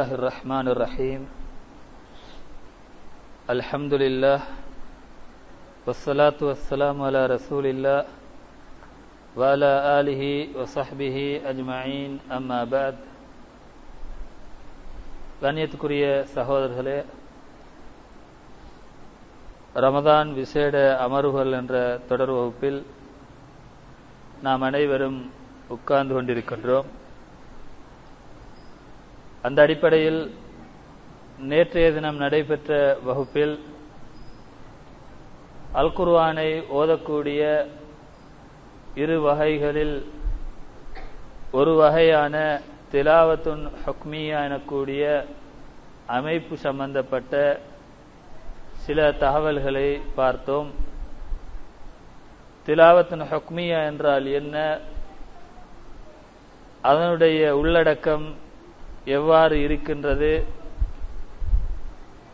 الله الرحمن الرحيم الحمد لله والصلاة والسلام على رسول الله وعلى آله وصحبه أجمعين أما بعد கண்ணியத்துக்குரிய சகோதரர்களே ரமதான் விசேட அமர்வுகள் என்ற தொடர் வகுப்பில் நாம் அனைவரும் உட்கார்ந்து கொண்டிருக்கின்றோம் அந்த அடிப்படையில் நேற்றைய தினம் நடைபெற்ற வகுப்பில் அல்குர்வானை ஓதக்கூடிய இரு வகைகளில் ஒரு வகையான திலாவத்துன் ஹக்மியா எனக்கூடிய அமைப்பு சம்பந்தப்பட்ட சில தகவல்களை பார்த்தோம். திலாவத்தின் ஹக்மியா என்றால் என்ன? அதனுடைய உள்ளடக்கம் எவ்வாறு இருக்கின்றது?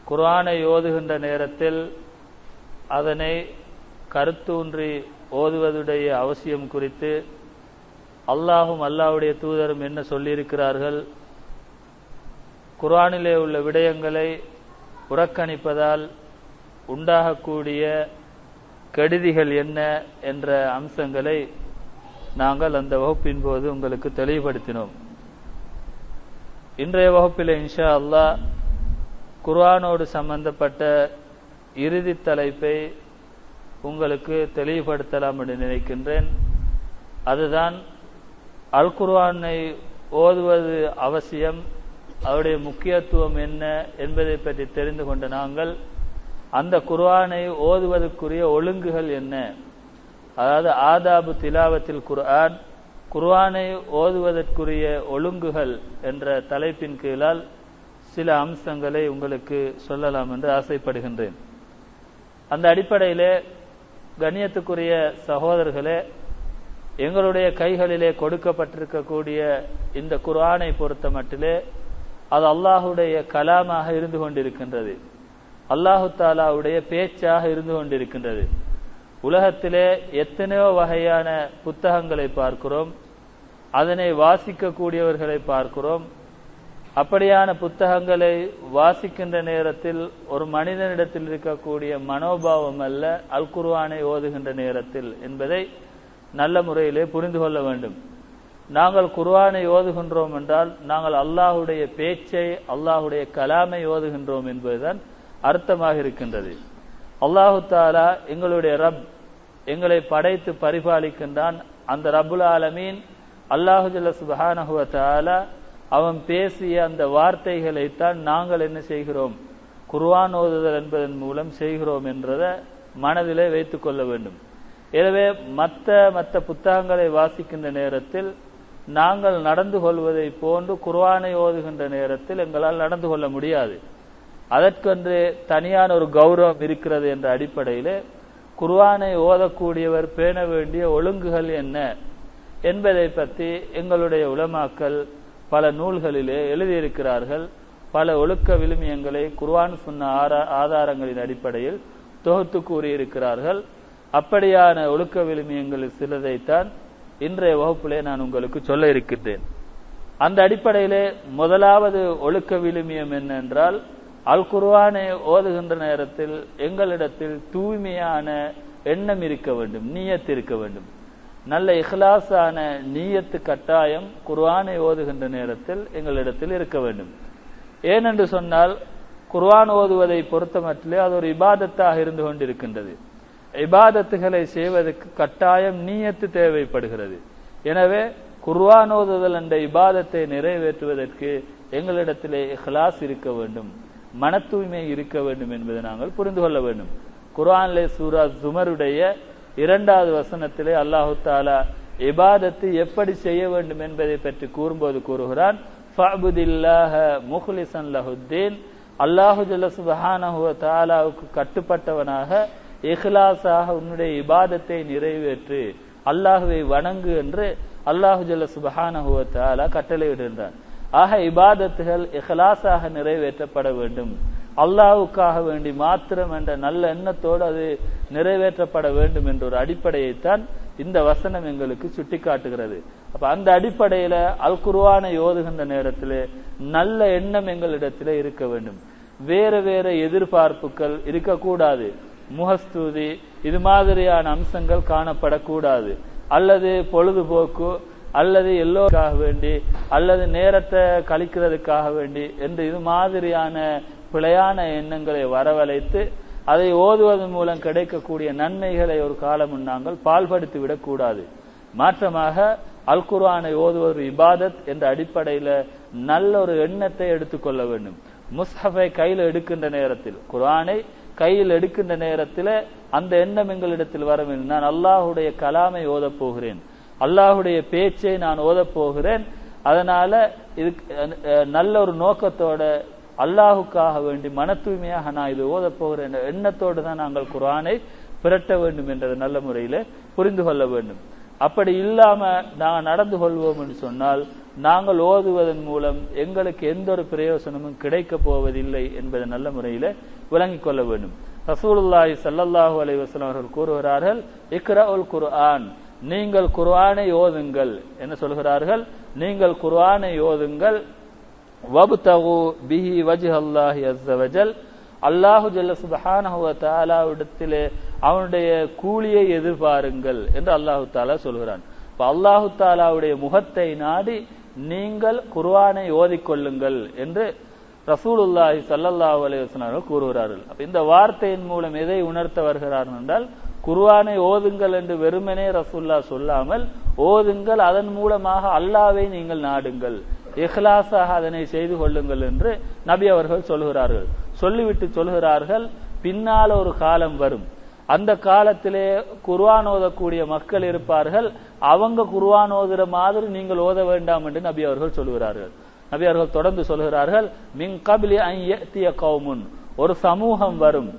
குரானை ஓதுகின்ற நேரத்தில் அதனை கருத்தூன்றி ஓதுவதுடைய அவசியம் குறித்து அல்லாஹும் அல்லாஹுடைய தூதரும் என்ன சொல்லியிருக்கிறார்கள்? குரானிலே உள்ள விடயங்களை புறக்கணிப்பதால் உண்டாகக்கூடிய கெடுதிகள் என்ன என்ற அம்சங்களை நாங்கள் அந்த வகுப்பின் போது உங்களுக்கு தெளிவுபடுத்தினோம். இன்றைய வகுப்பில் இன்ஷா அல்லாஹ் குர்ஆனோடு சம்பந்தப்பட்ட இறுதி தலைப்பை உங்களுக்கு தெளிவுபடுத்தலாம் என்று நினைக்கின்றேன். அதுதான் அல் குர்ஆனை ஓதுவது அவசியம் அவருடைய முக்கியத்துவம் என்ன என்பதை பற்றி தெரிந்து கொண்ட நாங்கள் அந்த குர்ஆனை ஓதுவதற்குரிய ஒழுங்குகள் என்ன? அதாவது ஆதாபு திலாவத்தில் குர்ஆன் குர்ஆனை ஓதுவதற்குரிய ஒழுங்குகள் என்ற தலைப்பின் கீழால் சில அம்சங்களை உங்களுக்கு சொல்லலாம் என்று ஆசைப்படுகின்றேன். அந்த அடிப்படையிலே கண்ணியத்துக்குரிய சகோதரர்களே எங்களுடைய கைகளிலே கொடுக்கப்பட்டிருக்கக்கூடிய இந்த குர்ஆனை பொறுத்த மட்டிலே அது அல்லாஹுடைய கலாமாக இருந்து கொண்டிருக்கின்றது. அல்லாஹு தாலாவுடைய பேச்சாக இருந்து கொண்டிருக்கின்றது. உலகத்திலே எத்தனையோ வகையான புத்தகங்களை பார்க்கிறோம். அதனை வாசிக்கக்கூடியவர்களை பார்க்கிறோம். அப்படியான புத்தகங்களை வாசிக்கின்ற நேரத்தில் ஒரு மனிதனிடத்தில் இருக்கக்கூடிய மனோபாவம் அல்ல அல் குர்வானை ஓதுகின்ற நேரத்தில் என்பதை நல்ல முறையிலே புரிந்து கொள்ள வேண்டும். நாங்கள் குர்வானை ஓதுகின்றோம் என்றால் நாங்கள் அல்லாஹுடைய பேச்சை அல்லாஹுடைய கலாமை ஓதுகின்றோம் என்பதுதான் அர்த்தமாக இருக்கின்றது. அல்லாஹு தாலா எங்களுடைய ரப் எங்களை படைத்து பரிபாலிக்கின்றான் அந்த ரபுல் ஆலமீன். அல்லாஹு ஜல்ல சுபஹானஹுவ தாலா அவன் பேசிய அந்த வார்த்தைகளைத்தான் நாங்கள் என்ன செய்கிறோம்? குர்வான் ஓதுதல் என்பதன் மூலம் செய்கிறோம் என்றதை மனதிலே வைத்துக் கொள்ள வேண்டும். எனவே மற்ற மற்ற புத்தகங்களை வாசிக்கின்ற நேரத்தில் நாங்கள் நடந்து கொள்வதை போன்று குர்வானை ஓதுகின்ற நேரத்தில் எங்களால் நடந்து கொள்ள முடியாது. அதற்கென்று தனியான ஒரு கௌரவம் இருக்கிறது என்ற அடிப்படையிலே குர்வானை ஓதக்கூடியவர் பேண வேண்டிய ஒழுங்குகள் என்ன என்பதை பற்றி எங்களுடைய உலமாக்கள் பல நூல்களிலே எழுதியிருக்கிறார்கள். பல ஒழுக்க விழுமியங்களை குர்வான் சொன்ன ஆதாரங்களின் அடிப்படையில் தொகுத்து கூறியிருக்கிறார்கள். அப்படியான ஒழுக்க விழுமியங்களில் சிலதைத்தான் இன்றைய வகுப்பிலே நான் உங்களுக்கு சொல்ல இருக்கின்றேன். அந்த அடிப்படையிலே முதலாவது ஒழுக்க விழுமியம் என்னென்றால் அல் குர்வானை ஓதுகின்ற நேரத்தில் எங்களிடத்தில் தூய்மையான எண்ணம் இருக்க வேண்டும் நீயத்து இருக்க வேண்டும். நல்ல இஹ்லாஸான நீயத்து கட்டாயம் குர்வானை ஓதுகின்ற நேரத்தில் எங்களிடத்தில் இருக்க வேண்டும். ஏனென்று சொன்னால் குர்வான் ஓதுவதை பொறுத்தமட்டிலே அது ஒரு இபாதத்தாக இருந்து கொண்டிருக்கின்றது. இபாதத்துகளை செய்வதற்கு கட்டாயம் நீயத்து தேவைப்படுகிறது. எனவே குர்வான் ஓதுதல் என்ற இபாதத்தை நிறைவேற்றுவதற்கு எங்களிடத்திலே இஹ்லாஸ் இருக்க வேண்டும். மன தூய்மை இருக்க வேண்டும் என்பதை நாங்கள் புரிந்து கொள்ள வேண்டும். குரான்லே சூரா சுமருடைய இரண்டாவது வசனத்திலே அல்லாஹு தாலா இபாதத்து எப்படி செய்ய வேண்டும் என்பதை பற்றி கூறும்போது கூறுகிறான் லஹுத்தீன். அல்லாஹு ஜல்ல சுப்ஹானஹு கட்டுப்பட்டவனாக இஹ்லாஸாக உன்னுடைய இபாதத்தை நிறைவேற்று அல்லாஹுவை வணங்கு என்று அல்லாஹு ஜல்ல சுப்ஹானஹு வ கட்டளையிடுகின்றான். ஆக இபாதத்துகள் இஹலாசாக நிறைவேற்றப்பட வேண்டும். அல்லாவுக்காக வேண்டி மாத்திரம் என்ற நல்ல எண்ணத்தோடு அது நிறைவேற்றப்பட வேண்டும் என்ற ஒரு அடிப்படையைத்தான் இந்த வசனம் எங்களுக்கு சுட்டிக்காட்டுகிறது. அப்ப அந்த அடிப்படையில அல் குர்ஆனை ஓதுகின்ற நேரத்திலே நல்ல எண்ணம் எங்களிடத்தில் இருக்க வேண்டும். வேற வேற எதிர்பார்ப்புகள் இருக்கக்கூடாது. முகஸ்தூதி இது மாதிரியான அம்சங்கள் காணப்படக்கூடாது. அல்லது பொழுதுபோக்கு அல்லது எல்லோருக்காக வேண்டி அல்லது நேரத்தை கழிக்கிறதுக்காக வேண்டி என்று இது மாதிரியான பிழையான எண்ணங்களை வரவழைத்து அதை ஓதுவதன் மூலம் கிடைக்கக்கூடிய நன்மைகளை ஒரு காலம் நாங்கள் பால்படுத்தி விடக்கூடாது. மாற்றமாக அல் குர்ஆனை ஓதுவது இபாதத் என்ற அடிப்படையில நல்ல ஒரு எண்ணத்தை எடுத்துக்கொள்ள வேண்டும். முஸ்ஹஃபை கையில் எடுக்கின்ற நேரத்தில் குர்ஆனை கையில் எடுக்கின்ற நேரத்தில் அந்த எண்ணம் எங்களிடத்தில் வர வேண்டும். நான் அல்லாஹுடைய கலாமை ஓதப் போகிறேன். அல்லாஹுடைய பேச்சை நான் ஓதப் போகிறேன். அதனால இது நல்ல ஒரு நோக்கத்தோட அல்லாஹுக்காக வேண்டி மன தூய்மையாக நான் இது ஓதப் போகிறேன் என்ற எண்ணத்தோடு தான் நாங்கள் குர்ஆனை பிரட்ட வேண்டும் என்றது நல்ல முறையில புரிந்து கொள்ள வேண்டும். அப்படி இல்லாம நாங்கள் நடந்து கொள்வோம் என்று சொன்னால் நாங்கள் ஓதுவதன் மூலம் எங்களுக்கு எந்த ஒரு பிரயோசனமும் கிடைக்க போவதில்லை என்பதை நல்ல முறையில விளங்கிக் கொள்ள வேண்டும். ரசூலுல்லாஹி சல்லல்லாஹு அலைஹி அவர்கள் கூறுகிறார்கள் இக்ரா உல் குர்ஆன். நீங்கள் குர்ஆனை ஓதுங்கள் என்ன சொல்கிறார்கள்? நீங்கள் குர்ஆனை ஓதுங்கள். வபுதகு பிஹி வஜ்ஹல்லாஹி அஸ்ஸவஜல் அல்லாஹு ஜல்ல சுபஹானஹு வ தஆலாவிடத்திலே அவனுடைய கூலியை எதிர்பாருங்கள் என்று அல்லாஹு தாலா சொல்கிறான். இப்ப அல்லாஹு தாலாவுடைய முகத்தை நாடி நீங்கள் குர்ஆனை ஓதிக்கொள்ளுங்கள் என்று ரசூலுல்லாஹி சல்லல்லாஹு அலைஹி வஸல்லம் கூறுகிறார்கள். அப்ப இந்த வார்த்தையின் மூலம் எதை உணர்த்த வருகிறார்கள் என்றால் குர்ஆனை ஓதுங்கள் என்று வெறுமனே ரசுல்லா சொல்லாமல் ஓதுங்கள் அதன் மூலமாக அல்லாவை நீங்கள் நாடுங்கள். இஹ்லாஸாக அதனை செய்து கொள்ளுங்கள் என்று நபி அவர்கள் சொல்கிறார்கள். சொல்லிவிட்டு சொல்கிறார்கள் பின்னால் ஒரு காலம் வரும். அந்த காலத்திலே குர்வான் ஓதக்கூடிய மக்கள் இருப்பார்கள். அவங்க குர்வான் ஓதுற மாதிரி நீங்கள் ஓத வேண்டாம் என்று நபி அவர்கள் சொல்கிறார்கள். நபி அவர்கள் தொடர்ந்து சொல்கிறார்கள் மின் கபிலி ஐயத்திய கவுமுன் ஒரு சமூகம் வரும்.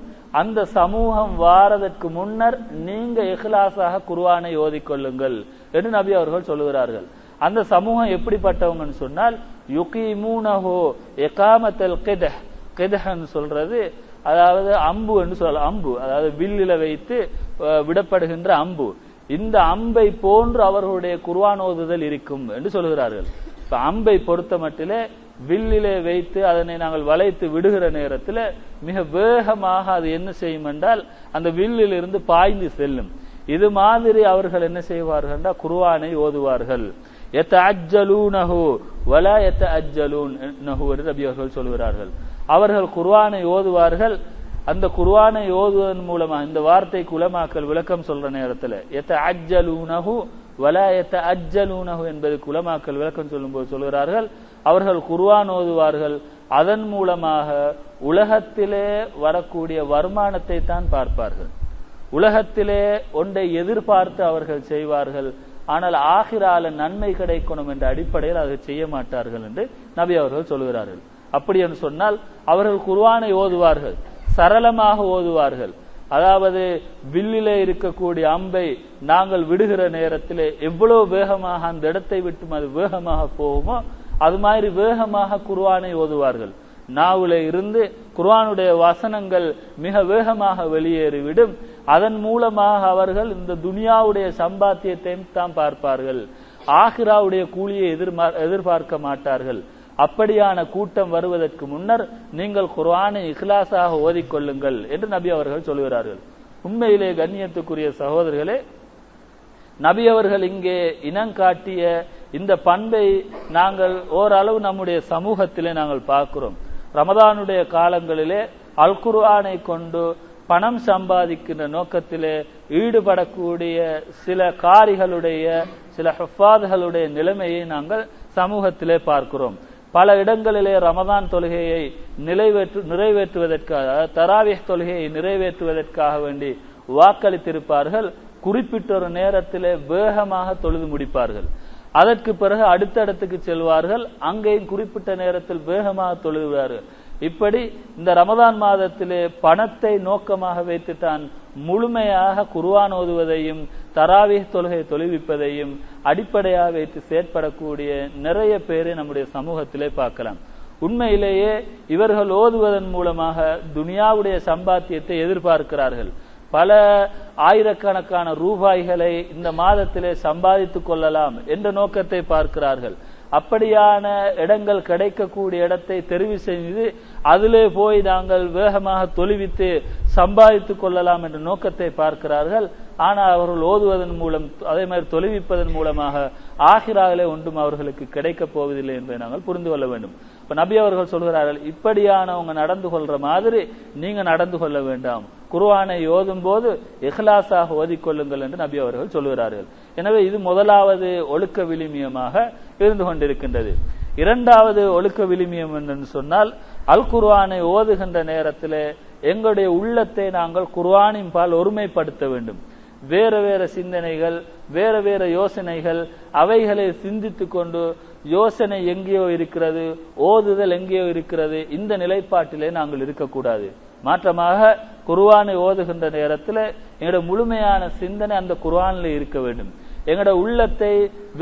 அந்த சமூகம் வாரதற்கு முன்னர் நீங்க இஹ்லாஸாக குருவானை ஓதிக்கொள்ளுங்கள் என்று நபி அவர்கள் சொல்லுகிறார்கள். அந்த சமூகம் எப்படிப்பட்டவங்கன்னு சொன்னால் யுகீமூனஹோ எகாமத்தல் கிதஹ். கிதஹன்னு சொல்றது அதாவது அம்பு என்று சொல்ல அம்பு அதாவது வில்லில வைத்து விடப்படுகின்ற அம்பு. இந்த அம்பை போன்று அவர்களுடைய குர்ஆன் ஓதுதல் இருக்கும் என்று சொல்கிறார்கள் இப்ப அம்பை பொறுத்த மட்டிலே வில்லிலே வைத்து அதனை நாங்கள் வளைத்து விடுகிற நேரத்தில் மிக வேகமாக அது என்ன செய்யும் என்றால் அந்த வில்லில் இருந்து பாய்ந்து செல்லும். இது மாதிரி அவர்கள் என்ன செய்வார்கள் குர்ஆனை ஓதுவார்கள். எத்த அஜ்ஜலூனஹு வல எத்த அஜ்ஜலூன் என்று நபி அவர்கள் சொல்கிறார்கள். அவர்கள் குர்ஆனை ஓதுவார்கள். அந்த குர்ஆனை ஓதுவதன் மூலமா இந்த வார்த்தைக்கு உலமாக்கல் விளக்கம் சொல்ற நேரத்தில் எத்த அஜ்ஜலூனஹு வலா எத்த அஜ்ஜலூனஹு என்பது உலமாக்கல் விளக்கம் சொல்லும்போது சொல்கிறார்கள். அவர்கள் குர்வான் ஓதுவார்கள். அதன் மூலமாக உலகத்திலே வரக்கூடிய வருமானத்தை தான் பார்ப்பார்கள். உலகத்திலே ஒன்றை எதிர்பார்த்து அவர்கள் செய்வார்கள். ஆனால் ஆகிரால நன்மை கிடைக்கணும் என்ற அடிப்படையில் அதை செய்ய மாட்டார்கள் என்று நபி அவர்கள் சொல்கிறார்கள். அப்படி என்று சொன்னால் அவர்கள் குர்வானை ஓதுவார்கள். சரளமாக ஓதுவார்கள். அதாவது வில்லிலே இருக்கக்கூடிய அம்பை நாங்கள் விடுகிற நேரத்திலே எவ்வளவு வேகமாக அந்த இடத்தை விட்டும் அது வேகமாக போகுமோ அது மாதிரி வேகமாக குர்வானை ஓதுவார்கள். நாவுல இருந்து குர்வானுடைய வசனங்கள் மிக வேகமாக வெளியேறிவிடும். அதன் மூலமாக அவர்கள் இந்த துனியாவுடைய சம்பாத்தியத்தையும் தான் பார்ப்பார்கள். ஆஹிராவுடைய கூலியை எதிர்பார்க்க மாட்டார்கள். அப்படியான கூட்டம் வருவதற்கு முன்னர் நீங்கள் குர்ஆனை இஹ்லாசாக ஓதிக்கொள்ளுங்கள் என்று நபி அவர்கள் சொல்கிறார்கள் உண்மையிலே கண்ணியத்துக்குரிய சகோதரர்களே நபி அவர்கள் இங்கே இனங்காட்டிய இந்த பண்பை நாங்கள் ஓரளவு நம்முடைய சமூகத்திலே நாங்கள் பார்க்கிறோம். ரமதானுடைய காலங்களிலே அல் குர்ஆனை கொண்டு பணம் சம்பாதிக்கின்ற நோக்கத்திலே ஈடுபடக்கூடிய சில காரிகளுடைய சில ஹஃபாதுகளுடைய நிலைமையை நாங்கள் சமூகத்திலே பார்க்கிறோம். பல இடங்களிலே ரமதான் தொழுகையை நிறைவேற்று நிறைவேற்றுவதற்காக தராவிஹ் தொழுகையை நிறைவேற்றுவதற்காக வேண்டி வாக்களித்திருப்பார்கள். குறிப்பிட்ட ஒரு நேரத்திலே வேகமாக தொழுது முடிப்பார்கள். அதற்கு பிறகு அடுத்த இடத்துக்கு செல்வார்கள். அங்கேயும் குறிப்பிட்ட நேரத்தில் வேகமாக தொழுகிறார்கள் இப்படி இந்த ரமதான் மாதத்திலே பணத்தை நோக்கமாக வைத்துத்தான் முழுமையாக குருவான் ஓதுவதையும் தராவிக தொழுகை தொழுவிப்பதையும் அடிப்படையாக வைத்து செயற்படக்கூடிய நிறைய பேரை நம்முடைய சமூகத்திலே பார்க்கலாம். உண்மையிலேயே இவர்கள் ஓதுவதன் மூலமாக துனியாவுடைய சம்பாத்தியத்தை எதிர்பார்க்கிறார்கள். பல ஆயிரக்கணக்கான ரூபாய்களை இந்த மாதத்திலே சம்பாதித்துக் கொள்ளலாம் என்ற நோக்கத்தை பார்க்கிறார்கள். அப்படியான இடங்கள் கிடைக்கக்கூடிய இடத்தை தெரிவு செய்து அதிலே போய் நாங்கள் வேகமாக தொழுவித்து சம்பாதித்துக் கொள்ளலாம் என்ற நோக்கத்தை பார்க்கிறார்கள். ஆனால் அவர்கள் ஓதுவதன் மூலம் அதே மாதிரி தொழுவிப்பதன் மூலமாக ஆகிராகலே ஒன்றும் அவர்களுக்கு கிடைக்கப் போவதில்லை என்பதை நாங்கள் புரிந்து கொள்ள வேண்டும். இப்ப நபி அவர்கள் சொல்கிறார்கள் இப்படியானவங்க நடந்து கொள்ற மாதிரி நீங்க நடந்து கொள்ள வேண்டாம். குர்ஆனை ஓதும் போது இஹ்லாஸாக ஓதிக்கொள்ளுங்கள் என்று நபி அவர்கள் சொல்கிறார்கள். எனவே இது முதலாவது ஒழுக்க விளிமியமாக இருந்து கொண்டிருக்கின்றது. இரண்டாவது ஒழுக்க விளிமியம் என்று சொன்னால் அல் குர்வானை ஓதுகின்ற நேரத்தில் எங்களுடைய உள்ளத்தை நாங்கள் குர்வானின் பால் ஒருமைப்படுத்த வேண்டும். வேறு வேறு சிந்தனைகள் வேறு வேறு யோசனைகள் அவைகளை சிந்தித்து கொண்டு யோசனை எங்கேயோ இருக்கிறது ஓதுதல் எங்கேயோ இருக்கிறது இந்த நிலைப்பாட்டிலே நாங்கள் இருக்கக்கூடாது. மாற்றமாக குர்வானை ஓதுகின்ற நேரத்தில் எங்களோட முழுமையான சிந்தனை அந்த குர்வானில் இருக்க வேண்டும். எங்களோட உள்ளத்தை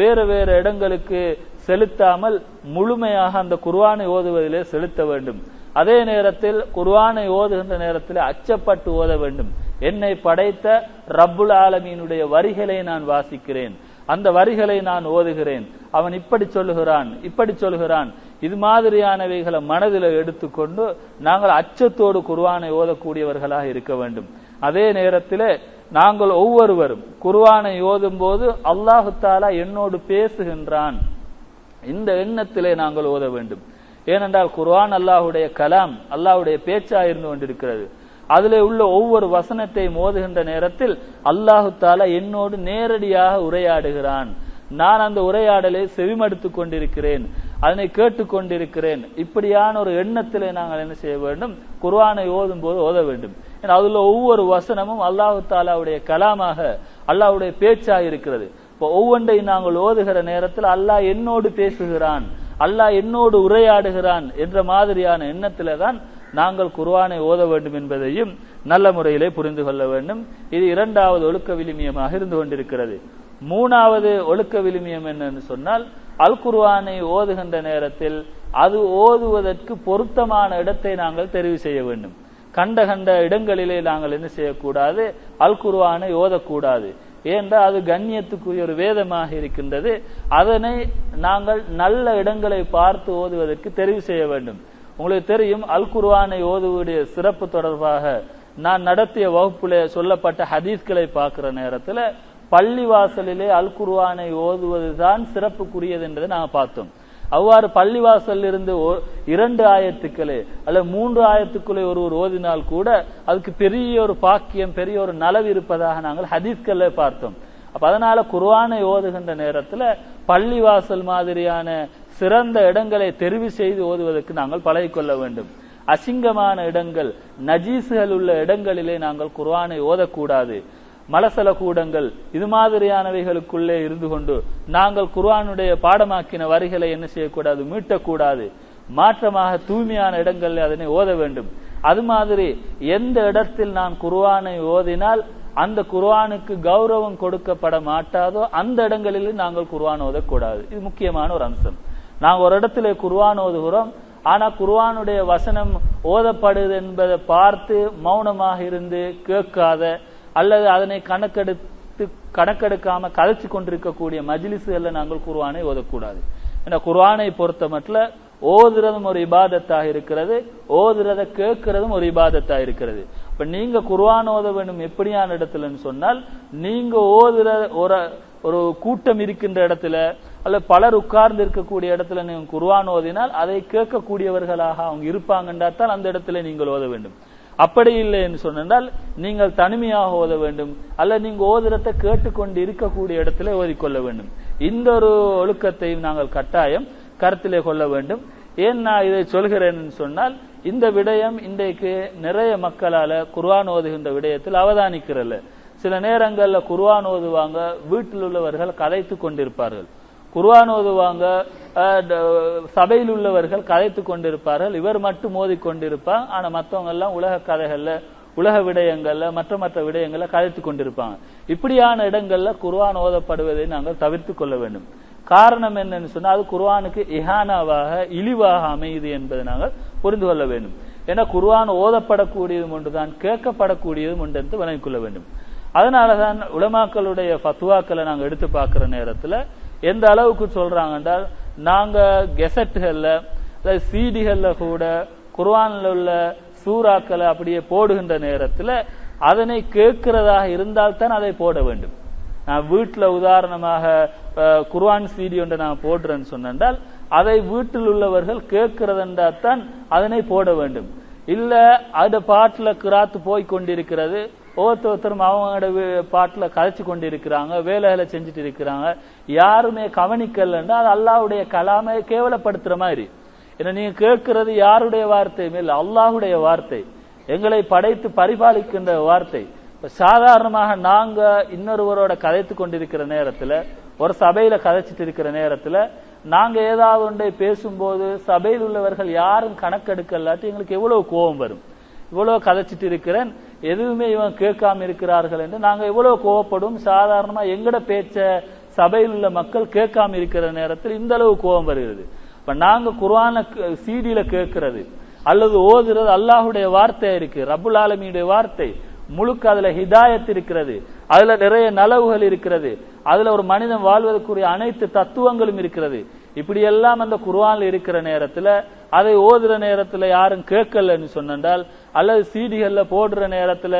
வேறு வேறு இடங்களுக்கு செலுத்தாமல் முழுமையாக அந்த குர்வானை ஓதுவதிலே செலுத்த வேண்டும். அதே நேரத்தில் குர்வானை ஓதுகின்ற நேரத்தில் அச்சப்பட்டு ஓத வேண்டும். என்னை படைத்த ரப்புல் ஆலமீனுடைய வரிகளை நான் வாசிக்கிறேன். அந்த வரிகளை நான் ஓதுகிறேன். அவன் இப்படி சொல்லுகிறான் இப்படி சொல்லுகிறான். இது மாதிரியானவைகளை மனதில் எடுத்துக்கொண்டு நாங்கள் அச்சத்தோடு குர்வானை ஓதக்கூடியவர்களாக இருக்க வேண்டும். அதே நேரத்தில் நாங்கள் ஒவ்வொருவரும் குர்வானை ஓதும் போது அல்லாஹு தாலா என்னோடு பேசுகின்றான். இந்த எண்ணத்திலே நாங்கள் ஓத வேண்டும். ஏனென்றால் குர்வான் அல்லாஹுடைய கலாம் அல்லாஹுடைய பேச்சா இருந்து கொண்டிருக்கிறது. அதிலே உள்ள ஒவ்வொரு வசனத்தை மோதுகின்ற நேரத்தில் அல்லாஹு தாலா என்னோடு நேரடியாக உரையாடுகிறான். நான் அந்த உரையாடலை செவிமடுத்துக் கொண்டிருக்கிறேன். அதனை கேட்டுக்கொண்டிருக்கிறேன். இப்படியான ஒரு எண்ணத்திலே நாங்கள் என்ன செய்ய வேண்டும்? குர்வானை ஓதும் போது ஓத வேண்டும். ஏன்னா அதுல ஒவ்வொரு வசனமும் அல்லாஹு தாலாவுடைய கலாமாக அல்லாவுடைய பேச்சாக இருக்கிறது. இப்போ ஒவ்வொன்றை நாங்கள் ஓதுகிற நேரத்தில் அல்லாஹ் என்னோடு பேசுகிறான் அல்லாஹ் என்னோடு உரையாடுகிறான் என்ற மாதிரியான எண்ணத்தில தான் நாங்கள் குர்வானை ஓத வேண்டும் என்பதையும் நல்ல முறையிலே புரிந்து கொள்ள வேண்டும். இது இரண்டாவது ஒழுக்க விளிமியமாக இருந்து கொண்டிருக்கிறது. மூணாவது ஒழுக்க விளிமியம் என்னன்னு சொன்னால் அல் குர்வானை ஓதுகின்ற நேரத்தில் அது ஓதுவதற்கு பொருத்தமான இடத்தை நாங்கள் தெரிவு செய்ய வேண்டும். கண்ட கண்ட இடங்களிலே நாங்கள் என்ன செய்யக்கூடாது? அல் குர்வானை ஓதக்கூடாது. ஏனென்றால் அது கண்ணியத்துக்குரிய ஒரு வேதமாக இருக்கின்றது. அதனை நாங்கள் நல்ல இடங்களை பார்த்து ஓதுவதற்கு தெரிவு செய்ய வேண்டும். உங்களுக்கு தெரியும் அல் குர்வானை ஓதுவடைய சிறப்பு தொடர்பாக நான் நடத்திய வகுப்பில் சொல்லப்பட்ட ஹதீஸ்களை பார்க்கிற நேரத்தில் பள்ளிவாசலிலே அல் குருவானை ஓதுவதுதான் சிறப்புக்குரியது என்றதை நாங்க பார்த்தோம். அவ்வாறு பள்ளிவாசல் இருந்து இரண்டு ஆயத்துக்களே அல்ல மூன்று ஆயத்துக்குள்ளே ஒருவர் ஓதினால் கூட அதுக்கு பெரிய ஒரு பாக்கியம் பெரிய ஒரு நலவு இருப்பதாக நாங்கள் ஹதீஸ்கள்ல பார்த்தோம். அப்ப அதனால குர்ஆனை ஓதுகின்ற நேரத்துல பள்ளிவாசல் மாதிரியான சிறந்த இடங்களை தெரிவு செய்து ஓதுவதற்கு நாங்கள் பழகிக்கொள்ள வேண்டும். அசிங்கமான இடங்கள் நஜீசுகள் உள்ள இடங்களிலே நாங்கள் குர்வானை ஓதக்கூடாது. மலசல கூடங்கள் இது மாதிரியானவைகளுக்குள்ளே இருந்து கொண்டு நாங்கள் குர்ஆனுடைய பாடமாக்கின வரிகளை என்ன செய்யக்கூடாது? மீட்டக்கூடாது. மாற்றமாக தூய்மையான இடங்களில் அதனை ஓத வேண்டும். அது மாதிரி எந்த இடத்தில் நான் குர்ஆனை ஓதினால் அந்த குர்ஆனுக்கு கௌரவம் கொடுக்கப்பட மாட்டாதோ அந்த இடங்களில் நாங்கள் குர்ஆன் ஓதக்கூடாது. இது முக்கியமான ஒரு அம்சம். நாங்கள் ஒரு இடத்துல குர்ஆன் ஓதுகிறோம். ஆனா குர்ஆனுடைய வசனம் ஓதப்படுது என்பதை பார்த்து மௌனமாக இருந்து கேட்காத அல்லது அதனை கணக்கெடுத்து கணக்கெடுக்காம கதைச்சு கொண்டிருக்கக்கூடிய மஜிலிசுகள்ல நாங்கள் குர்வானை ஓதக்கூடாது. ஏன்னா குர்வானை பொறுத்த மட்டும் ஓதுறதும் ஒரு இபாதத்தாக இருக்கிறது ஓதுறத கேட்கறதும் ஒரு இபாதத்தாக இருக்கிறது. இப்ப நீங்க குர்வான் ஓத வேண்டும் எப்படியான இடத்துலன்னு சொன்னால் நீங்க ஓதுற ஒரு ஒரு கூட்டம் இருக்கின்ற இடத்துல அல்ல பலர் உட்கார்ந்து இருக்கக்கூடிய இடத்துல நீங்க குர்வான் ஓதினால் அதை கேட்கக்கூடியவர்களாக அவங்க இருப்பாங்கன்றா தான் அந்த இடத்துல நீங்கள் ஓத வேண்டும். அப்படி இல்லை என்று சொன்னால் நீங்கள் தனிமையாக ஓத வேண்டும் அல்ல நீங்க ஓதுறத்தை கேட்டுக்கொண்டு இருக்கக்கூடிய இடத்துல ஓதிக்கொள்ள வேண்டும். இந்த ஒரு ஒழுக்கத்தையும் நாங்கள் கட்டாயம் கருத்திலே கொள்ள வேண்டும். ஏன் நான் இதை சொல்கிறேன் சொன்னால் இந்த விடயம் இன்றைக்கு நிறைய மக்களால குர்வான் ஓதுகின்ற விடயத்தில் அவதானிக்கிறல்ல. சில நேரங்களில் குர்வான் ஓதுவாங்க வீட்டில் உள்ளவர்கள் கதைத்து கொண்டிருப்பார்கள். குர்வான் ஓதுவாங்க சபையில் உள்ளவர்கள் கதைத்து கொண்டிருப்பார்கள் இவர் மட்டும் மோதி கொண்டிருப்பார் ஆனா மற்றவங்க எல்லாம் உலக கதைகள்ல உலக விடயங்கள்ல மற்ற மற்ற விடயங்கள்ல கதைத்து கொண்டிருப்பாங்க. இப்படியான இடங்கள்ல குர்வான் ஓதப்படுவதை நாங்கள் தவிர்த்து கொள்ள வேண்டும். காரணம் என்னன்னு சொன்னா அது குர்வானுக்கு இஹானாவாக இழிவாக அமையுது என்பதை நாங்கள் புரிந்து கொள்ள வேண்டும். ஏன்னா குர்வான் ஓதப்படக்கூடியதும் ஒன்றுதான் கேட்கப்படக்கூடியதும் ஒன்று என்று விளங்கிக் கொள்ள வேண்டும். அதனாலதான் உலமாக்களுடைய ஃபத்வாக்களை நாங்கள் எடுத்து பார்க்கிற நேரத்துல எந்த அளவுக்கு சொல்றாங்க என்றால் நாங்க கெசட்டுகள்ல சீடிகள்ல கூட குர்வானில் உள்ள சூறாக்களை அப்படியே போடுகின்ற நேரத்துல அதனை கேட்கிறதாக இருந்தால்தான் அதை போட வேண்டும். நான் வீட்டில் உதாரணமாக குர்வான் சீடி ஒன்றை நான் போடுறேன்னு சொன்னால் அதை வீட்டில் உள்ளவர்கள் கேட்கிறதென்றா தான் அதனை போட வேண்டும். இல்ல அது பாட்டில் கிராத்து போய் கொண்டிருக்கிறது ஒவ்வொருத்தரும் அவங்களோட பாட்டில் கதைச்சு கொண்டு இருக்கிறாங்க வேலைகளை செஞ்சுட்டு இருக்கிறாங்க. யாருமே கவனிக்கலன்னா அது அல்லாவுடைய கலாமை கேவலப்படுத்துற மாதிரி. ஏன்னா நீங்க கேட்கிறது யாருடைய வார்த்தையுமே இல்லை அல்லாஹுடைய வார்த்தை. எங்களை படைத்து பரிபாலிக்கின்ற வார்த்தை. சாதாரணமாக நாங்க இன்னொருவரோட கதைத்து கொண்டிருக்கிற நேரத்துல ஒரு சபையில கதைச்சிட்டு இருக்கிற நேரத்துல நாங்க ஏதாவது ஒன்றை பேசும்போது சபையில் உள்ளவர்கள் யாரும் கணக்கெடுக்கலாட்டி எங்களுக்கு எவ்வளவு கோபம் வரும். இவ்வளவு கதைச்சிட்டு இருக்கிறேன் எதுவுமே இவன் கேட்காம இருக்கிறார்கள் என்று நாங்க எவ்வளவு கோவப்படும்? சாதாரணமா எங்கட பேச்ச சபையில் உள்ள மக்கள் கேட்காம இருக்கிற நேரத்தில் இந்த அளவு கோபம் வருகிறது. இப்ப நாங்க குர்ஆன சீடியில கேட்கிறது அல்லது ஓதுறது அல்லாஹுடைய வார்த்தை இருக்கு ரபுல் ஆலமியுடைய வார்த்தை. முழுக்க அதுல ஹிதாயத் இருக்கிறது. அதுல நிறைய நலவுகள் இருக்கிறது. அதுல ஒரு மனிதன் வாழ்வதற்குரிய அனைத்து தத்துவங்களும் இருக்கிறது. இப்படி எல்லாம் அந்த குர்ஆன்ல இருக்கிற நேரத்துல அதை ஓதுற நேரத்துல யாரும் கேட்கலன்னு சொன்னால் அல்லது சீடிகள்ல போடுற நேரத்துல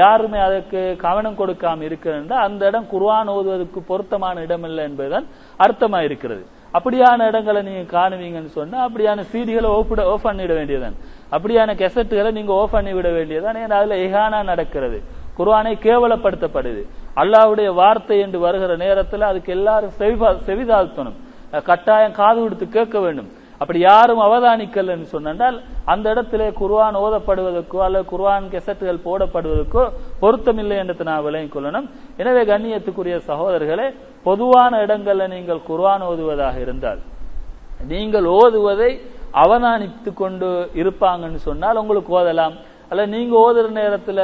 யாருமே அதற்கு கவனம் கொடுக்காம இருக்கிறதா அந்த இடம் குர்ஆன் ஓதுவதற்கு பொருத்தமான இடம் இல்லை என்பதுதான் அர்த்தமா இருக்கிறது. அப்படியான இடங்களை நீங்க காணுவீங்கன்னு சொன்னா அப்படியான சீடிகளை ஓப்பிட ஓஃப் பண்ணிட வேண்டியதான் அப்படியான கெசட்டுகளை நீங்க ஓஃப் பண்ணி விட வேண்டியதான் ஏன்னா அதுல இஹானா நடக்கிறது. குர்வானை கேவலப்படுத்தப்படுது. அல்லாவுடைய வார்த்தை என்று வருகிற நேரத்தில் அதுக்கு எல்லாரும் செவிதாழ்த்தணும். கட்டாயம் காது கொடுத்து கேட்க வேண்டும். அப்படி யாரும் அவதானிக்கலன்னு சொன்னால் அந்த இடத்துல குர்வான் ஓதப்படுவதற்கோ அல்லது குர்வான் கெசட்டுகள் போடப்படுவதற்கோ பொருத்தமில்லை என்று நான் விளங்கிக் கொள்ளணும். எனவே கண்ணியத்துக்குரிய சகோதரர்களே பொதுவான இடங்கள்ல நீங்கள் குர்வான் ஓதுவதாக இருந்தால் நீங்கள் ஓதுவதை அவதானித்துக் கொண்டு இருப்பாங்கன்னு சொன்னால் உங்களுக்கு ஓதலாம். அல்ல நீங்க ஓதுற நேரத்துல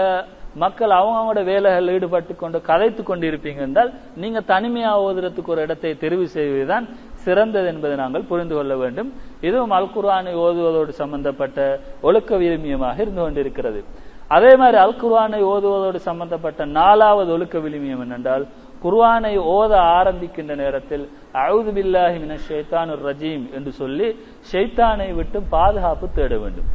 மக்கள் அவங்களோட வேலைகள் ஈடுபட்டு கொண்டு கதைத்து கொண்டு இருப்பீங்க என்றால் நீங்க தனிமையா ஓதுறதுக்கு ஒரு இடத்தை தெரிவு செய்வதுதான் சிறந்தது என்பதை நாங்கள் புரிந்து கொள்ள வேண்டும். இதுவும் அல் குர்ஆனை ஓதுவதோடு சம்பந்தப்பட்ட ஒழுக்க விழுமியமாக இருந்து கொண்டிருக்கிறது. அதே மாதிரி அல் குர்ஆனை ஓதுவதோடு சம்பந்தப்பட்ட நாலாவது ஒழுக்க விழுமியம் என்னென்றால் குர்ஆனை ஓத ஆரம்பிக்கின்ற நேரத்தில் அவுது பில்லாஹி மினஷ் ஷைத்தானுர் ரஜீம் என்று சொல்லி ஷைத்தானை விட்டு பாதுகாப்பு தேட வேண்டும்.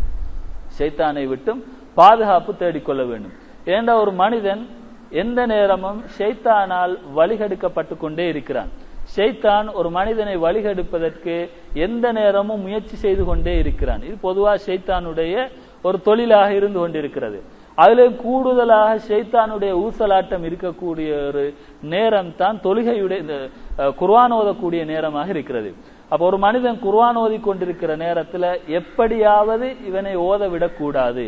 ஷைத்தானை விட்டும் பாதுகாப்பு தேடிக்கொள்ள வேண்டும். ஏண்டா ஒரு மனிதன் எந்த நேரமும் ஷைத்தானால் வழிகெடுக்கப்பட்டு கொண்டே இருக்கிறான். ஷைத்தான் ஒரு மனிதனை வழிகெடுப்பதற்கு எந்த நேரமும் முயற்சி செய்து கொண்டே இருக்கிறான். இது பொதுவா ஷெய்தானுடைய ஒரு தொழிலாக இருந்து கொண்டிருக்கிறது. அதிலே கூடுதலாக ஷெய்தானுடைய ஊசலாட்டம் இருக்கக்கூடிய ஒரு நேரம் தான் தொழுகையுடைய இந்த ஓதக்கூடிய நேரமாக இருக்கிறது. அப்ப ஒரு மனிதன் குர்வான் ஓதி கொண்டிருக்கிற நேரத்துல எப்படியாவது இவனை ஓத விடக்கூடாது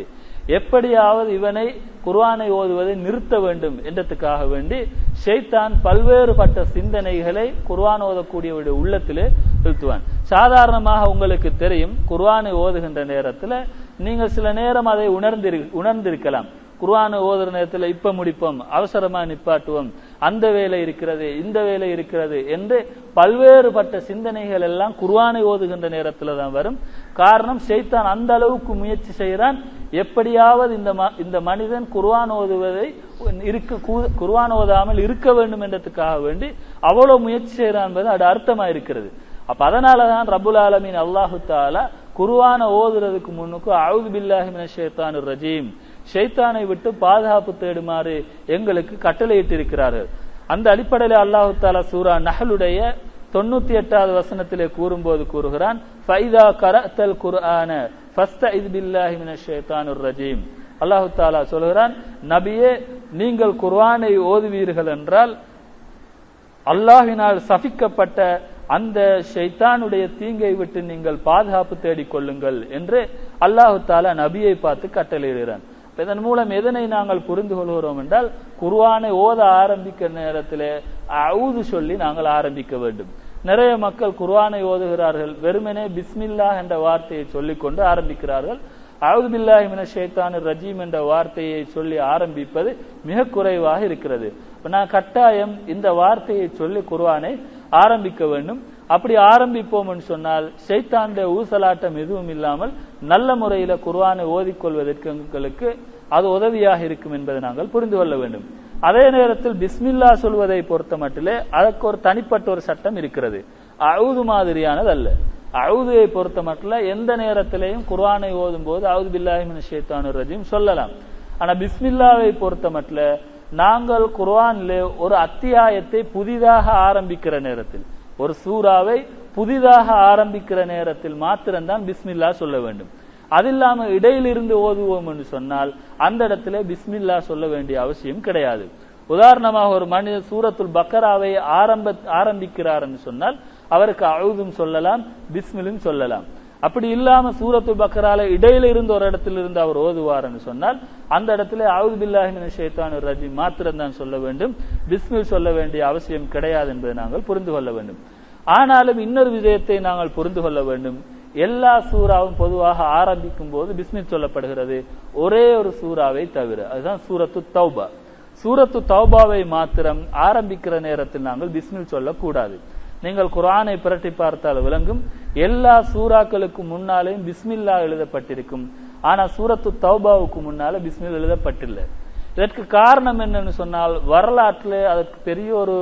எப்படியாவது இவனை குர்வானை ஓதுவதை நிறுத்த வேண்டும் என்றதுக்காக வேண்டி ஷெய்தான் பல்வேறுபட்ட சிந்தனைகளை குர்வான் ஓதக்கூடியவருடைய உள்ளத்திலே செலுத்துவான் சாதாரணமாக உங்களுக்கு தெரியும் குர்வானை ஓதுகின்ற நேரத்தில் நீங்கள் சில நேரம் அதை உணர்ந்திரு உணர்ந்திருக்கலாம். குர்ஆனை ஓதுற நேரத்தில் இப்ப முடிப்போம் அவசரமா நிப்பாட்டுவோம். அந்த வேலை இருக்கிறது இந்த வேலை இருக்கிறது என்று பல்வேறுபட்ட சிந்தனைகள் எல்லாம் குர்ஆனை ஓதுகின்ற நேரத்துல தான் வரும். காரணம் செய்தான் அந்த அளவுக்கு முயற்சி செய்கிறான். எப்படியாவது இந்த ம- இந்த மனிதன் குர்ஆன் ஓதுவதை இருக்க கூ- குர்ஆன் ஓதாமல் இருக்க வேண்டும் என்றதுக்காக வேண்டி அவ்வளவு முயற்சி செய்கிறான் என்பது அது அர்த்தமா இருக்கிறது. அப்ப அதனாலதான் ரபுல் ஆலமின் அல்லாஹு தாலா குர்ஆனை ஓதுறதுக்கு முன்னுக்கு அவுது பில்லாஹி மினஷ் ஷைத்தானிர் ரஜீம் ஷைத்தானை விட்டு பாதுகாப்பு தேடுமாறு எங்களுக்கு கட்டளையிட்டு இருக்கிறார்கள் அந்த அடிப்படையில் அல்லாஹு தாலா சூரா நகலுடைய தொண்ணூத்தி எட்டாவது வசனத்திலே கூறும்போது கூறுகிறான் ஃபைதா கரத்தல் குர்ஆன பில்லாஹி ரஜீம். அல்லாஹு தாலா சொல்கிறான் நபியே நீங்கள் குர்ஆனை ஓதுவீர்கள் என்றால் அல்லாஹினால் சபிக்கப்பட்ட அந்த ஷைத்தானுடைய தீங்கை விட்டு நீங்கள் பாதுகாப்பு தேடிக் கொள்ளுங்கள் என்று அல்லாஹு தாலா நபியை பார்த்து கட்டளையிடுகிறான். இதன் மூலம் எதனை நாங்கள் புரிந்து கொள்கிறோம் என்றால் குர்ஆனை ஓத ஆரம்பிக்கிற நேரத்தில் அவுது சொல்லி நாங்கள் ஆரம்பிக்க வேண்டும். நிறைய மக்கள் குர்வானை ஓதுகிறார்கள். வெறுமனே பிஸ்மில்லா என்ற வார்த்தையை சொல்லிக்கொண்டு ஆரம்பிக்கிறார்கள். அவுது பில்லாஹி மினஷ் ஷைத்தானிர் ரஜீம் என்ற வார்த்தையை சொல்லி ஆரம்பிப்பது மிக குறைவாக இருக்கிறது. நான் கட்டாயம் இந்த வார்த்தையை சொல்லி குர்வானை ஆரம்பிக்க வேண்டும். அப்படி ஆரம்பிப்போம்னு சொன்னால் சைத்தாண்ட ஊசலாட்டம் எதுவும் இல்லாமல் நல்ல முறையில குர்வானை ஓதிக்கொள்வதற்கு எங்களுக்கு அது உதவியாக இருக்கும் என்பதை நாங்கள் புரிந்து கொள்ள வேண்டும். அதே நேரத்தில் பிஸ்மில்லா சொல்வதை பொறுத்த மட்டிலே அதற்கு ஒரு தனிப்பட்ட ஒரு சட்டம் இருக்கிறது. அவுது மாதிரியானது அல்ல. அவுதுவை பொறுத்த மட்டில் எந்த நேரத்திலையும் குர்ஆனை ஓதும் போது அவுது பில்லாஹிமின் ஷேத்தானு ரஜீம் சொல்லலாம். ஆனா பிஸ்மில்லாவை பொறுத்த மட்டில் நாங்கள் குர்வானிலே ஒரு அத்தியாயத்தை புதிதாக ஆரம்பிக்கிற நேரத்தில் ஒரு சூறாவை புதிதாக ஆரம்பிக்கிற நேரத்தில் மாத்திரம்தான் பிஸ்மில்லா சொல்ல வேண்டும். அது இல்லாம இடையிலிருந்து ஓதுவோம் என்று சொன்னால் அந்த இடத்துல பிஸ்மில்லா சொல்ல வேண்டிய அவசியம் கிடையாது. உதாரணமாக ஒரு மனிதர் சூரத்துல் பக்கராவை ஆரம்ப ஆரம்பிக்கிறார் என்று சொன்னால் அவருக்கு அழுதும் சொல்லலாம் பிஸ்மிலும் சொல்லலாம். அப்படி இல்லாம சூரத்து பக்கரால இடையில இருந்து ஒரு இடத்துல இருந்து அவர் ஓதுவார் என்று சொன்னால் அந்த இடத்துல அவுது பில்லாஹிமின் ரஜி மாத்திரம் தான் சொல்ல வேண்டும். பிஸ்மில் சொல்ல வேண்டிய அவசியம் கிடையாது என்பதை நாங்கள் புரிந்து கொள்ள வேண்டும். ஆனாலும் இன்னொரு விஷயத்தை நாங்கள் புரிந்து கொள்ள வேண்டும். எல்லா சூறாவும் பொதுவாக ஆரம்பிக்கும் போது பிஸ்மித் சொல்லப்படுகிறது. ஒரே ஒரு சூறாவை தவிர அதுதான் சூரத்து தௌபா. சூரத்து தௌபாவை மாத்திரம் ஆரம்பிக்கிற நேரத்தில் நாங்கள் பிஸ்மில் சொல்லக்கூடாது. நீங்கள் குரானை புரட்டி பார்த்தால் விளங்கும். எல்லா சூறாக்களுக்கு முன்னாலேயும் பிஸ்மில்லா எழுதப்பட்டிருக்கும். ஆனா சூரத்து தௌபாவுக்கு முன்னால பிஸ்மில் எழுதப்பட்டில்லை. இதற்கு காரணம் என்னன்னு சொன்னால் வரலாற்றில் அதற்கு பெரிய ஒரு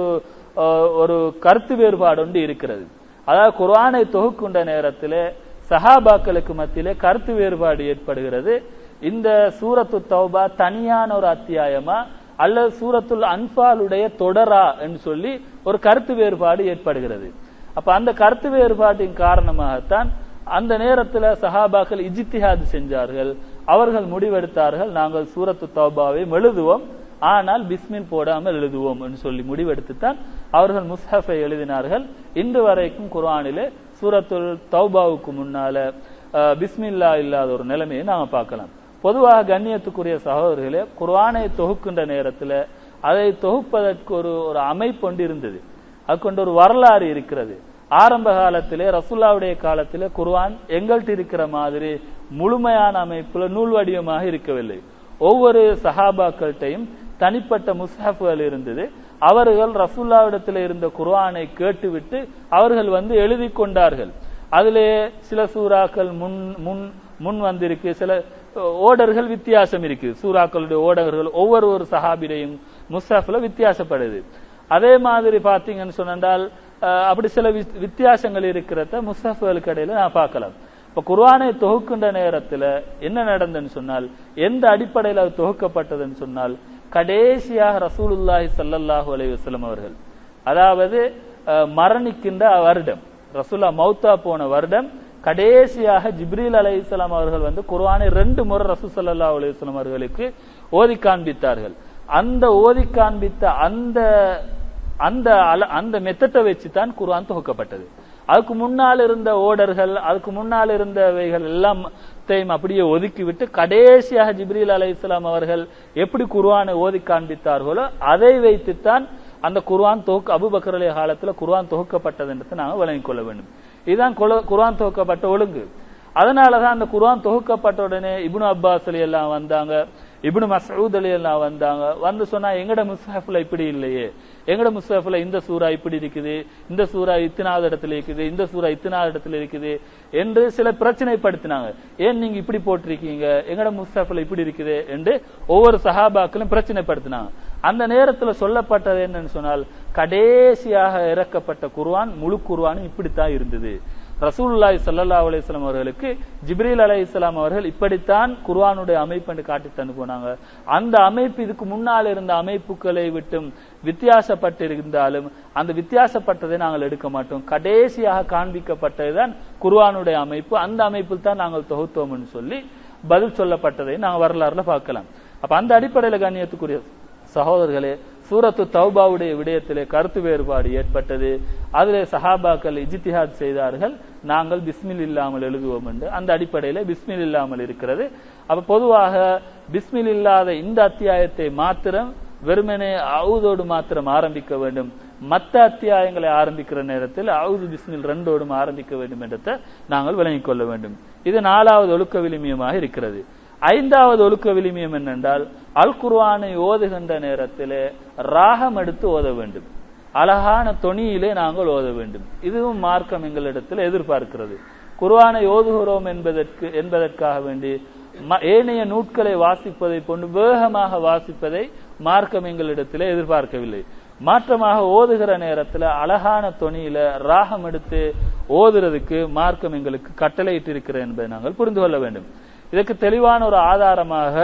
ஒரு கருத்து வேறுபாடு ஒன்று இருக்கிறது. அதாவது குர்ஆனை தொகுக்கின்ற நேரத்தில் சஹாபாக்களுக்கு மத்தியிலே கருத்து வேறுபாடு ஏற்படுகிறது. இந்த சூரத்து தௌபா தனியான ஒரு அத்தியாயமா அல்லது சூரத்துல் அன்பாலுடைய தொடரா என்று சொல்லி ஒரு கருத்து வேறுபாடு ஏற்படுகிறது. அப்ப அந்த கருத்து வேறுபாட்டின் காரணமாகத்தான் அந்த நேரத்தில் சஹாபாக்கள் இஜித்திஹாது செஞ்சார்கள். அவர்கள் முடிவெடுத்தார்கள். நாங்கள் சூரத்து தௌபாவை எழுதுவோம் ஆனால் பிஸ்மின் போடாமல் எழுதுவோம் என்று சொல்லி முடிவெடுத்துத்தான் அவர்கள் முஸ்ஹஃபை எழுதினார்கள். இன்று வரைக்கும் குர்ஆனிலே சூரத்துல் தௌபாவுக்கு முன்னால பிஸ்மில்லா இல்லாத ஒரு நிலைமையை நாம பார்க்கலாம். பொதுவாக கண்ணியத்துக்குரிய சகோதரர்களே குர்ஆனை தொகுக்கின்ற நேரத்தில் அதை தொகுப்பதற்கு ஒரு ஒரு அமைப்பு ஒன்று இருந்தது. அது கொண்டு ஒரு வரலாறு இருக்கிறது. ஆரம்ப காலத்திலே ரசுல்லாவுடைய காலத்திலே குர்வான் எங்கள்கிட்ட இருக்கிற மாதிரி முழுமையான அமைப்புல நூல் வடிவமாக இருக்கவில்லை. ஒவ்வொரு சஹாபாக்கள்கிட்டையும் தனிப்பட்ட முஸ்ஹப்கள் இருந்தது. அவர்கள் ரசுல்லாவிடத்தில் இருந்த குர்ஆனை கேட்டுவிட்டு அவர்கள் வந்து எழுதி கொண்டார்கள். அதிலே சில சூறாக்கள் முன் முன் முன் வந்திருக்கு. சில ஓடர்கள் வித்தியாசம் இருக்கு சூறாக்களுடைய ஓடர்கள் ஒவ்வொரு ஒரு சஹாபிடையும் முஸ்ஹப்ல வித்தியாசப்படுது. அதே மாதிரி பாத்தீங்கன்னு சொன்னால் அப்படி சில வித்தியாசங்கள் இருக்கிறத முஸ்ஹப்களுக்கு இடையில நான் பார்க்கலாம். இப்ப குர்வானை தொகுக்கின்ற நேரத்துல என்ன நடந்ததுன்னு சொன்னால் எந்த அடிப்படையில் அது தொகுக்கப்பட்டதுன்னு சொன்னால் கடைசியாக ரசூலுல்லாஹி சல்லல்லாஹு அலைஹி வஸல்லம் அவர்கள் அதாவது மரணிக்கின்ற வருடம் ரசூல்லா மௌத்தா போன வருடம் கடைசியாக ஜிப்ரீல் அலை இஸ்லாம் அவர்கள் வந்து குர்வானை ரெண்டு முறை ரசூல் சல்லா அலி இஸ்லாம் அவர்களுக்கு ஓதி காண்பித்தார்கள். அந்த ஓதி காண்பித்த அந்த அந்த அந்த மெத்தட்டை வச்சு தான் குர்ஆன் தொகுக்கப்பட்டது. அதுக்கு முன்னால் இருந்த ஓடர்கள் அதுக்கு முன்னால் இருந்தவைகள் எல்லாம் அப்படியே ஒதுக்கி விட்டு கடைசியாக ஜிப்ரீல் அலை இஸ்லாம் அவர்கள் எப்படி குர்ஆனை ஓதி காண்பித்தார்களோ அதை வைத்துத்தான் அந்த குர்ஆன் தொகுக்க அபுபக்கர் அலி காலத்துல குர்ஆன் தொகுக்கப்பட்டது என்று நாங்கள் விளங்கிக் கொள்ள வேண்டும். இதுதான் குர்ஆன் தொகுக்கப்பட்ட ஒழுங்கு. அதனாலதான் அந்த குர்ஆன் தொகுக்கப்பட்ட உடனே இபுனு அப்பாஸ் எல்லாம் வந்தாங்க. இப்னு மசூத் அலி எல்லாம் வந்தாங்க. வந்து சொன்னா எங்கட முஸ்ஹப்ல இப்படி இல்லையே. எங்கட முஸ்ஹப்ல இந்த சூறா இப்படி இருக்குது இந்த சூறா இத்தனாவது இடத்துல இருக்குது இந்த சூறா இத்தனாவது இடத்துல இருக்குது என்று சில பிரச்சனைப்படுத்தினாங்க. ஏன் நீங்க இப்படி போட்டிருக்கீங்க? எங்கட முஸ்ஹப்ல இப்படி இருக்குது என்று ஒவ்வொரு சஹாபாக்களும் பிரச்சனைப்படுத்தினாங்க. அந்த நேரத்துல சொல்லப்பட்டது என்னன்னு சொன்னால் கடைசியாக இறக்கப்பட்ட குர்வான் முழு குருவானும் இப்படித்தான் இருந்தது. ரசூல்லாய் சல்லா அலிஸ்லாம் அவர்களுக்கு ஜிப்ரீல் அலைஹிஸ்ஸலாம் அவர்கள் இப்படித்தான் குர்வானுடைய அமைப்பு என்று காட்டி தந்து போனாங்க. அந்த அமைப்பு இதுக்கு முன்னால் இருந்த அமைப்புகளை விட்டும் வித்தியாசப்பட்டிருந்தாலும் அந்த வித்தியாசப்பட்டதை நாங்கள் எடுக்க மாட்டோம். கடைசியாக காண்பிக்கப்பட்டதுதான் குர்வானுடைய அமைப்பு. அந்த அமைப்பில் தான் நாங்கள் தொகுத்தோம்னு சொல்லி பதில் சொல்லப்பட்டதை நாங்கள் வரலாறுல பார்க்கலாம். அப்ப அந்த அடிப்படையில் கண்ணியத்துக்குரிய சகோதரர்களே சூரத்து தௌபாவுடைய விடயத்திலே கருத்து வேறுபாடு ஏற்பட்டது. அதிலே சஹாபாக்கள் இஜித்திஹாத் செய்தார்கள். நாங்கள் பிஸ்மில் இல்லாமல் எழுதுவோம் என்று. அந்த அடிப்படையில பிஸ்மில் இல்லாமல் இருக்கிறது. அப்ப பொதுவாக பிஸ்மில் இல்லாத இந்த அத்தியாயத்தை மாத்திரம் வெறுமனே அவுதோடு மாத்திரம் ஆரம்பிக்க வேண்டும். மற்ற அத்தியாயங்களை ஆரம்பிக்கிற நேரத்தில் அவுது பிஸ்மில் ரெண்டோடும் ஆரம்பிக்க வேண்டும் என்றதை நாங்கள் விளங்கிக் கொள்ள வேண்டும். இது நாலாவது ஒழுக்க விளிமியமாக இருக்கிறது. ஐந்தாவது ஒழுக்க விளிமியம் என்னென்றால் அல் குர்வானை ஓதுகின்ற நேரத்திலே ராகம் எடுத்து ஓத வேண்டும். அழகான தொனியிலே நாங்கள் ஓத வேண்டும். இதுவும் மார்க்கம் எங்களிடத்தில் எதிர்பார்க்கிறது. குர்வானை ஓதுகிறோம் என்பதற்கு என்பதற்காக வேண்டி ஏனைய நூட்களை வாசிப்பதை போன்று வேகமாக வாசிப்பதை மார்க்கம் எங்களிடத்தில் எதிர்பார்க்கவில்லை. மாற்றமாக ஓதுகிற நேரத்துல அழகான தொனியில ராகம் எடுத்து ஓதுறதுக்கு மார்க்கம் எங்களுக்கு கட்டளையிட்டு என்பதை நாங்கள் புரிந்து கொள்ள வேண்டும். இதற்கு தெளிவான ஒரு ஆதாரமாக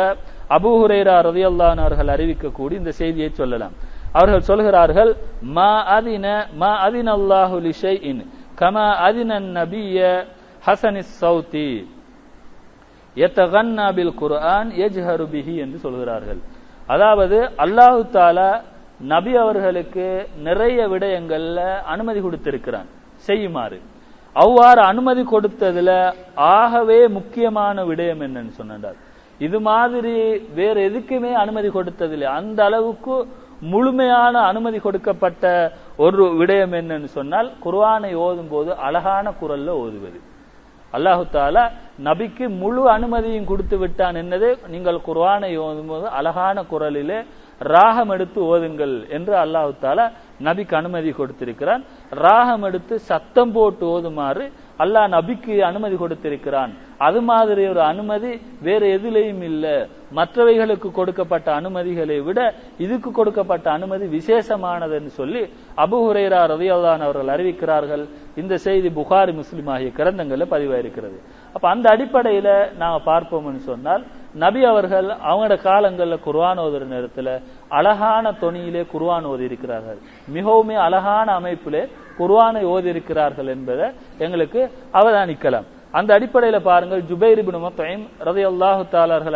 அபுஹுரேரா ஹுரைரா ரதியல்லான் அவர்கள் அறிவிக்கக்கூடிய இந்த செய்தியை சொல்லலாம். அவர்கள் சொல்கிறார்கள் மா அதின மா அதின் அல்லாஹு லிஷைஇன் கமா அதின நபிய ஹசனி சௌதி எத்தகன்னா பில் குர்ஆன் எஜ்ஹரு பிஹி என்று சொல்கிறார்கள். அதாவது அல்லாஹு தாலா நபி அவர்களுக்கு நிறைய விடயங்கள்ல அனுமதி கொடுத்திருக்கிறான் செய்யுமாறு. அவ்வாறு அனுமதி கொடுத்ததுல ஆகவே முக்கியமான விடயம் என்னன்னு சொன்னார் இது மாதிரி வேற எதுக்குமே அனுமதி கொடுத்ததில்லை. அந்த அளவுக்கு முழுமையான அனுமதி கொடுக்கப்பட்ட ஒரு விடயம் என்னன்னு சொன்னால் குர்வானை ஓதும் போது அழகான குரல்ல ஓதுவது. அல்லாஹு தாலா நபிக்கு முழு அனுமதியும் கொடுத்து விட்டான் என்னது? நீங்கள் குர்பானை ஓதும் போது அழகான குரலிலே ராகம் எடுத்து ஓதுங்கள் என்று அல்லாஹு தாலா நபிக்கு அனுமதி கொடுத்திருக்கிறான். ராகம் எடுத்து சத்தம் போட்டு ஓதுமாறு அல்லாஹ் நபிக்கு அனுமதி கொடுத்திருக்கிறான். அது மாதிரி ஒரு அனுமதி வேற எதுலேயும் இல்ல. மற்றவைகளுக்கு கொடுக்கப்பட்ட அனுமதிகளை விட இதுக்கு கொடுக்கப்பட்ட அனுமதி விசேஷமானதுன்னு சொல்லி அபு ஹுரேரா ரவியல்லான் அவர்கள் அறிவிக்கிறார்கள். இந்த செய்தி புகாரி முஸ்லிம் ஆகிய கிரந்தங்களில் பதிவாயிருக்கிறது. அப்ப அந்த அடிப்படையில நாம பார்ப்போம்னு சொன்னால் நபி அவர்கள் அவங்களோட காலங்களில் குர்வான் ஓதுற நேரத்துல அழகான தொனியிலே குர்வான் ஓதி இருக்கிறார்கள் மிகவுமே அழகான அமைப்பிலே குர்வானை ஓதி இருக்கிறார்கள் என்பதை எங்களுக்கு அவதானிக்கலாம். அந்த அடிப்படையில பாருங்கள் ஜுபைர் இப்னு முத்தைம்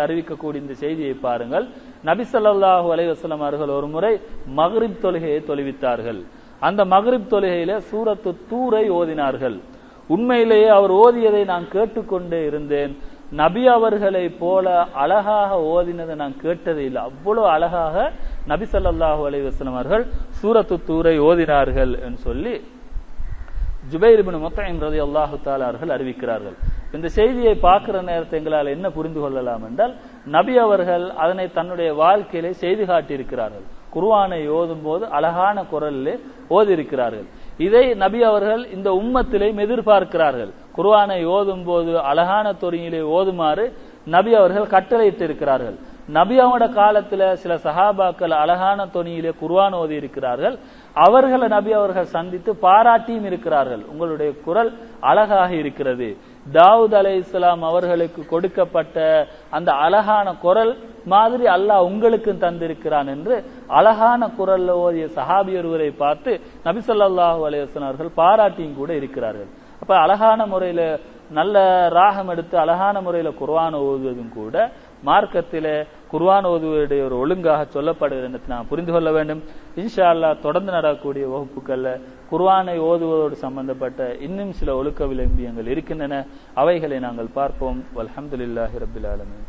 அறிவிக்கக்கூடிய இந்த செய்தியை பாருங்கள். நபி ஸல்லல்லாஹு அவர்கள் ஒரு முறை மஹ்ரிப் தொழுகையை தொழுவித்தார்கள். அந்த மஹ்ரிப் தொழுகையில சூரத்து தூரை ஓதினார்கள். உண்மையிலேயே அவர் ஓதியதை நான் கேட்டுக்கொண்டே இருந்தேன். நபி அவர்களை போல அழகாக ஓதினதை நான் கேட்டதே இல்லை. அவ்வளவு அழகாக நபி ஸல்லல்லாஹு அலைஹி அவர்கள் சூரத்து தூரை ஓதினார்கள் என்று சொல்லி ஜுபைர்பின் இப்னு ரதி அல்லாஹு தாலார்கள் அறிவிக்கிறார்கள். இந்த செய்தியை பார்க்கிற நேரத்தை எங்களால் என்ன புரிந்து கொள்ளலாம் என்றால் நபி அவர்கள் அதனை தன்னுடைய வாழ்க்கையிலே செய்து காட்டியிருக்கிறார்கள். குருவானை ஓதும் போது அழகான குரலிலே ஓதியிருக்கிறார்கள். இதை நபி அவர்கள் இந்த உம்மத்திலே எதிர்பார்க்கிறார்கள். குருவானை ஓதும் போது அழகான தொரியிலே ஓதுமாறு நபி அவர்கள் கட்டளையிட்டு இருக்கிறார்கள் நபி அவங்களோட காலத்துல சில சஹாபாக்கள் அழகான தொனியிலே குர்வான் ஓதி இருக்கிறார்கள். அவர்களை நபி அவர்கள் சந்தித்து பாராட்டியும் இருக்கிறார்கள். உங்களுடைய குரல் அழகாக இருக்கிறது. தாவூத் அலை இஸ்லாம் அவர்களுக்கு கொடுக்கப்பட்ட அந்த அழகான குரல் மாதிரி அல்லாஹ் உங்களுக்கும் தந்திருக்கிறான் என்று அழகான குரல்ல ஓதிய சஹாபி ஒருவரை பார்த்து நபி சொல்லாஹு அலைஹி அவர்கள் பாராட்டியும் கூட இருக்கிறார்கள். அப்ப அழகான முறையில நல்ல ராகம் எடுத்து அழகான முறையில குர்வான ஓதுவதும் கூட மார்க்கத்திலே குர்வான் ஓதுவருடைய ஒரு ஒழுங்காக சொல்லப்படுகிறது என்று நாம் புரிந்து கொள்ள வேண்டும். இன்ஷா அல்லாஹ் தொடர்ந்து நடக்கக்கூடிய வகுப்புகள்ல குர்வானை ஓதுவதோடு சம்பந்தப்பட்ட இன்னும் சில ஒழுக்க விளம்பியங்கள் இருக்கின்றன. அவைகளை நாங்கள் பார்ப்போம். வல்ஹம்துலில்லாஹி ரபில் ஆலமின்.